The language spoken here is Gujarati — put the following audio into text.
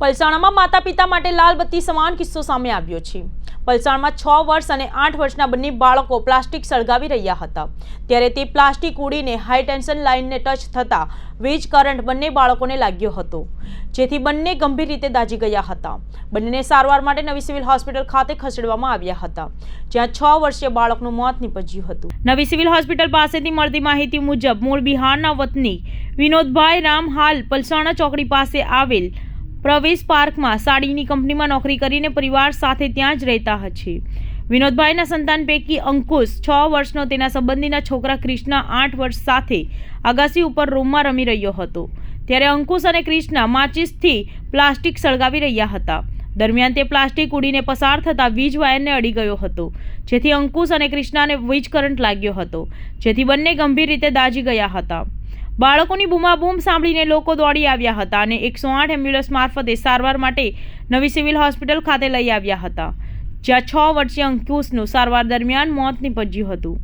પલસાણામાં માતા પિતા માટે લાલ બત્તી સમાન કિસ્સો સામે આવ્યો છે. પલસાણમાં છ વર્ષ અને આઠ વર્ષના બંને બાળકો પ્લાસ્ટિક સળગાવી રહ્યા હતા. ત્યારે તે પ્લાસ્ટિક ઉડીને હાઈ ટેન્શન લાઇનને ટચ થતાં વીજ કરંટ બંને બાળકોને લાગ્યો હતો. જેથી બંને ગંભીર રીતે દાઝી ગયા હતા. બંનેને સારવાર માટે નવી સિવિલ હોસ્પિટલ ખાતે ખસેડવામાં આવ્યા હતા, જ્યાં છ વર્ષીય બાળકનું મોત નીપજ્યું હતું. નવી સિવિલ હોસ્પિટલ પાસેથી મળતી માહિતી મુજબ, મૂળ બિહારના વતની વિનોદભાઈ રામ હાલ પલસાણા ચોકડી પાસે આવેલ પ્રવેશ પાર્કમાં સાડીની કંપનીમાં નોકરી કરીને પરિવાર સાથે ત્યાં જ રહેતા છે વિનોદભાઈના સંતાન પૈકી અંકુશ છ વર્ષનો, તેના સંબંધીના છોકરા ક્રિષ્ના આઠ વર્ષ સાથે અગાસી ઉપર રૂમમાં રમી રહ્યો હતો. ત્યારે અંકુશ અને ક્રિષ્ના માચિસથી પ્લાસ્ટિક સળગાવી રહ્યા હતા. દરમિયાન તે પ્લાસ્ટિક ઉડીને પસાર થતાં વીજ વાયરને અડી ગયો હતો, જેથી અંકુશ અને ક્રિષ્નાને વીજ કરંટ લાગ્યો હતો, જેથી બંને ગંભીર રીતે દાઝી ગયા હતા. બાળકોની બૂમાબૂમ સાંભળીને લોકો દોડી આવ્યા હતા અને એકસો આઠ એમ્બ્યુલન્સ મારફતે સારવાર માટે નવી સિવિલ હોસ્પિટલ ખાતે લઈ આવ્યા હતા, જ્યાં છ વર્ષીય અંકુશનું સારવાર દરમિયાન મોત નીપજ્યું હતું.